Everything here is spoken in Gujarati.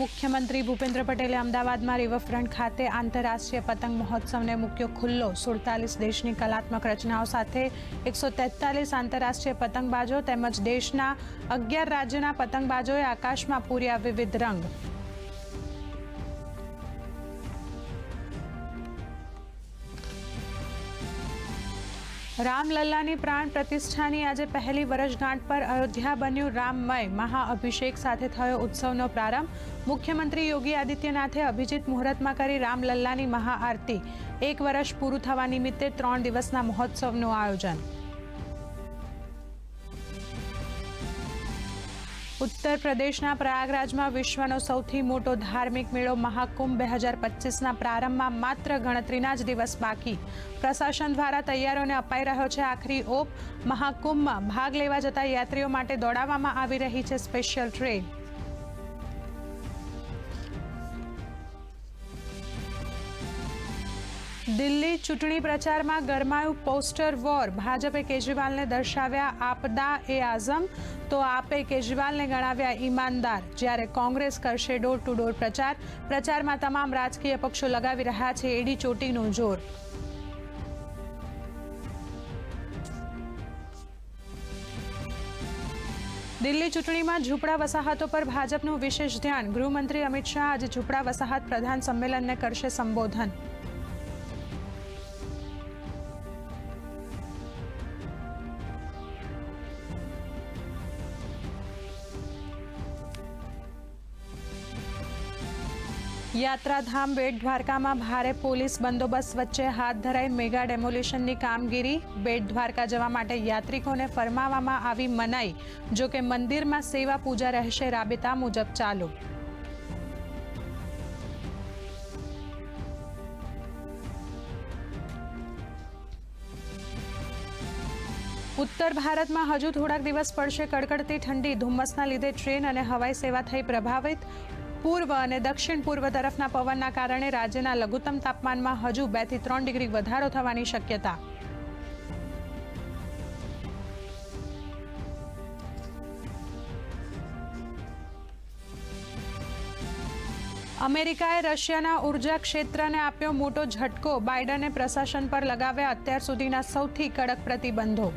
મુખ્યમંત્રી ભૂપેન્દ્ર પટેલે અમદાવાદમાં રિવરફ્રન્ટ ખાતે આંતરરાષ્ટ્રીય પતંગ મહોત્સવને મૂક્યો ખુલ્લો. સુડતાલીસ દેશની કલાત્મક રચનાઓ સાથે એકસો તેતાલીસ આંતરરાષ્ટ્રીય પતંગબાજો તેમજ દેશના અગિયાર રાજ્યના પતંગબાજોએ આકાશમાં પૂર્યા વિવિધ રંગ. રામલલ્લાની પ્રાણ પ્રતિષ્ઠાની આજે પહેલી વર્ષગાંઠ પર અયોધ્યા બન્યું રામમય મહાઅભિષેક સાથે થયો ઉત્સવનો પ્રારંભ. મુખ્યમંત્રી યોગી આદિત્યનાથે અભિજીત મુહૂર્તમાં કરી રામલલ્લાની મહાઆરતી. એક વર્ષ પૂરું થવા નિમિત્તે ત્રણ દિવસના મહોત્સવનું આયોજન. ઉત્તર પ્રદેશના પ્રયાગરાજમાં વિશ્વનો સૌથી મોટો ધાર્મિક મેળો મહાકુંભ બે હજાર પચીસના પ્રારંભમાં માત્ર ગણતરીના જ દિવસ બાકી. પ્રશાસન દ્વારા તૈયારીઓને અપાઈ રહ્યો છે આખરી ઓપ. મહાકુંભમાં ભાગ લેવા જતા યાત્રીઓ માટે દોડાવવામાં આવી રહી છે સ્પેશિયલ ટ્રેન. દિલ્હી ચૂંટણી પ્રચારમાં ગરમાયું પોસ્ટર વોર. ભાજપે કેજરીવાલને દર્શાવ્યા આપદા એ આઝમ. તો આપે કેજરીવાલને ગણાવ્યા ઈમાનદાર. જ્યારે કોંગ્રેસ કરશે ડોર ટુ ડોર પ્રચાર. પ્રચારમાં તમામ રાજકીય પક્ષો લગાવી રહ્યા છે એડી ચોટીનું જોર. દિલ્હી ચૂંટણીમાં ઝૂંપડા વસાહતો પર ભાજપનું વિશેષ ધ્યાન. ગૃહમંત્રી અમિત શાહ આજે ઝૂંપડા વસાહત પ્રધાન સંમેલનને કરશે સંબોધન. યાત્રાધામ બેટ દ્વારકામાં ભારે પોલીસ બંદોબસ્ત વચ્ચે હાથ ધરાઈ મેગા ડેમોલિશનની કામગીરી. બેટ દ્વારકા જવા માટે યાત્રિકોને ફરમાવવામાં આવી મનાઈ. જો કે મંદિરમાં સેવા પૂજા રહેશે રાબેતા મુજબ ચાલુ. ઉત્તર ભારતમાં હજુ થોડાક દિવસ પડશે કડકડતી ઠંડી. ધુમ્મસના લીધે ટ્રેન અને હવાઈ સેવા થઈ પ્રભાવિત. પૂર્વ અને દક્ષિણ પૂર્વ તરફના પવનના કારણે રાજ્યના લઘુત્તમ તાપમાનમાં હજુ બેથી ત્રણ ડિગ્રી વધારો થવાની શક્યતા. અમેરિકાએ રશિયાના ઊર્જા ક્ષેત્રને આપ્યો મોટો ઝટકો. બાઇડને પ્રશાસન પર લગાવ્યા અત્યાર સુધીના સૌથી કડક પ્રતિબંધો.